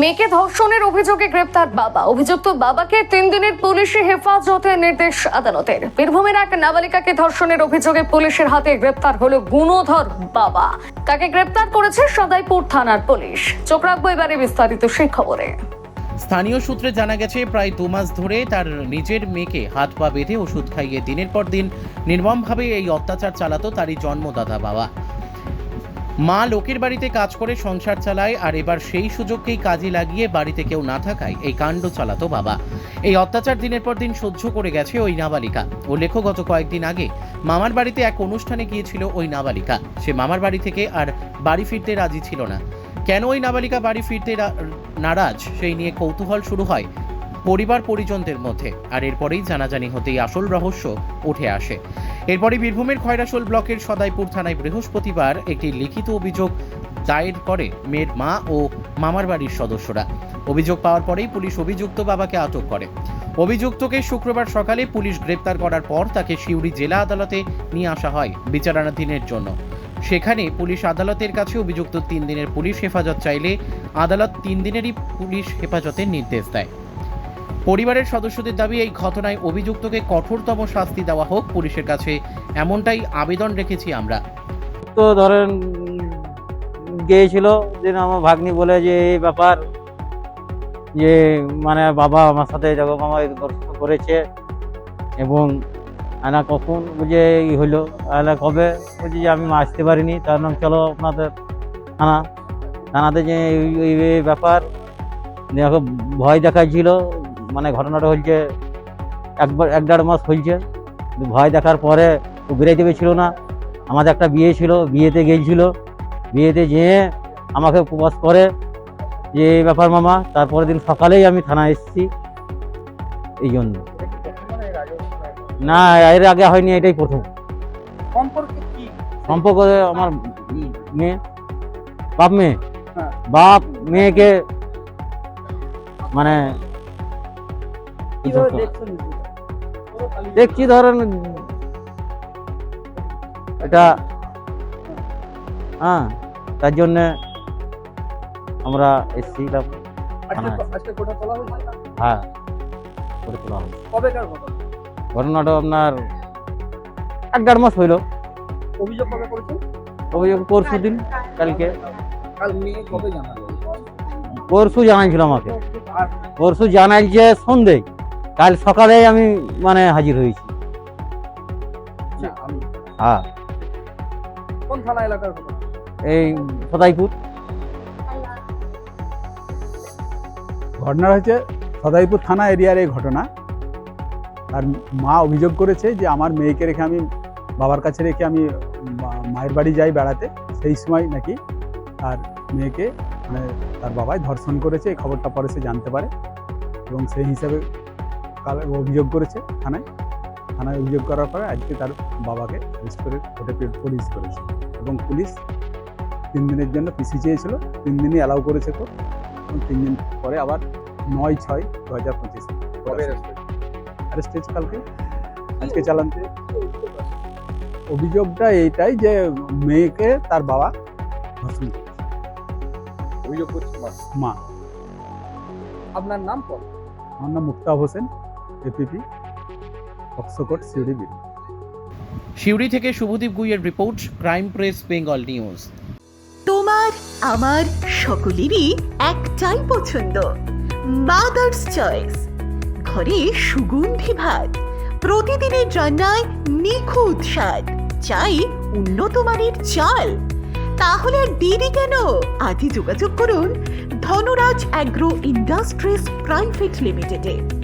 মেয়েকে ধর্ষণের অভিযোগে গ্রেপ্তার বাবা। অভিযুক্ত বাবাকে তিন দিনের পুলিশি হেফাজতের নির্দেশ আদালতের। বীরভূমের এক নাবালিকাকে ধর্ষণের অভিযোগে পুলিশের হাতে গ্রেপ্তার হলো গুণধর বাবা। তাকে গ্রেপ্তার করেছে সদাইপুর থানার পুলিশ। চোখ রাখব এবারে বিস্তারিত সেই খবরে স্থানীয় সূত্রে জানা গেছে, প্রায় দু মাস ধরে তার নিজের মেয়েকে হাত পা বেঁধে ওষুধ খাইয়ে দিনের পর দিন নির্মমভাবে এই অত্যাচার চালাতো তারই জন্মদাতা বাবা। মা লোকের বাড়িতে কাজ করে, সংসার চালায়, আর এবার সেই সুযোগকেই কাজে লাগিয়ে বাড়িতে কেউ না থাকায় এই কাণ্ড চালাতো বাবা। এই অত্যাচার দিনের পর দিন সহ্য করে গেছে ওই নাবালিকা। উল্লেখ্য, গত কয়েকদিন আগে মামার বাড়িতে এক অনুষ্ঠানে গিয়েছিল ওই নাবালিকা। সে মামার বাড়ি থেকে আর বাড়ি ফিরতে রাজি ছিল না। কেন ওই নাবালিকা বাড়ি ফিরতে নারাজ? সেই নিয়ে কৌতূহল শুরু হয়। পরিবার পরিজনদের মধ্যে। আর এরপরেই জানাজানি হতেই আসল রহস্য উঠে আসে। এরপরে বীরভূমের খয়রাসোল ব্লকের সদাইপুর থানায় বৃহস্পতিবার একটি লিখিত অভিযোগ দায়ের করে মেয়ের মা ও মামার বাড়ির সদস্যরা। অভিযোগ পাওয়ার পরেই পুলিশ অভিযুক্ত বাবাকে আটক করে। অভিযুক্তকে শুক্রবার সকালে পুলিশ গ্রেপ্তার করার পর তাকে সিউড়ি জেলা আদালতে নিয়ে আসা হয় বিচারাধীনের জন্য। সেখানে পুলিশ আদালতের কাছে অভিযুক্ত তিন দিনের পুলিশ হেফাজত চাইলে আদালত তিন দিনেরই পুলিশ হেফাজতের নির্দেশ দেয়। পরিবারের সদস্যদের দাবি, এই ঘটনায় অভিযুক্তকে কঠোরতম শাস্তি দেওয়া হোক পুলিশের কাছে। এমনটাই আবেদন রেখেছি আমরা। তো ধরেন, গিয়েছিল যে আমার ভাগ্নি বলে যে, এই ব্যাপার, যে মানে বাবা আমার সাথে আমার দর্শন করেছে এবং আনা কখন বুঝে ই হইল আনা কবে? বলছি যে আমি আসতে পারিনি, তার নাম চলো আপনাদের থানা। থানাতে যে এই- ব্যাপার ভয় দেখাচ্ছিল মানে ঘটনাটা হচ্ছে একবার এক দেড় মাস হয়েছে। ভয় দেখার পরে ও বেরোতে পেরেছিল না। আমাদের একটা বিয়ে ছিল বিয়েতে গিয়েছিল। বিয়েতে যেয়ে আমাকে উপবাস করে যে এই ব্যাপার মামা তারপরের দিন সকালেই আমি থানায় এসেছি। এই জন্য। না এর আগে হয়নি এটাই প্রথম। সম্পর্কে আমার মেয়ে বাপ মেয়ে। হ্যাঁ। বাপ মেয়েকে মানে? দেখছি ধরেন এটা? হ্যাঁ তার জন্য আমরা এসেছিলাম হ্যাঁ করে তোলা হবে ঘটনাটা আপনার এক দেড় মাস হইল। অভিযোগ কবে করেছেন? অভিযোগ পরশু দিন কালকে। পরশু জানাইছিল আমাকে। পরশু জানাইছে সন্ধে। কাল সকালে আমি মানে হাজির হয়েছি। হ্যাঁ। কোন থানা এলাকার ঘটনা এই সদাইপুর। ঘটনা হচ্ছে সদাইপুর থানা এরিয়ার এই ঘটনা। আর মা অভিযোগ করেছে যে আমার মেয়েকে রেখে আমি বাবার কাছে রেখে আমি মায়ের বাড়ি যাই বেড়াতে সেই সময় নাকি তার মেয়েকে মানে তার বাবাই ধর্ষণ করেছে এই খবরটা পরে সে জানতে পারে। এবং সেই হিসাবে কাল অভিযোগ করেছে থানায়। থানায় অভিযোগ করার পরে আজকে তার বাবাকে অ্যারেস্ট করে কোর্টে পুলিশ করেছে এবং পুলিশ তিন দিনের জন্য পিসি চেয়েছিল তিন দিনই অ্যালাউ করেছে তো এবং তিন দিন পরে আবার নয় ছয় দু হাজার পঁচিশ অ্যারেস্ট হয়েছে কালকে। আজকে চালানতে। অভিযোগটা এইটাই যে মেয়েকে তার বাবা ধর্ষণ অভিযোগ করছে মা। আপনার নাম আমার নাম মুক্তাব হোসেন। এপিপি অক্সোকোট সিউড়ি বিল সিউড়ি থেকে Subhadip গুইয়ের report crime press Bengal news. তোমার আমার সকলেরই একটাই পছন্দ মাদার্স চয়েস ঘরে সুগন্ধি ভাত প্রতিদিনের রান্নায় নিখুঁত স্বাদ চাই উন্নত মানের চাল। তাহলে আর দেরি কেন? আজই যোগাযোগ করুন ধনরাজ অ্যাগ্রো ইন্ডাস্ট্রিজ প্রাইভেট লিমিটেডে।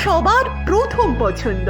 সবার প্রথম পছন্দ।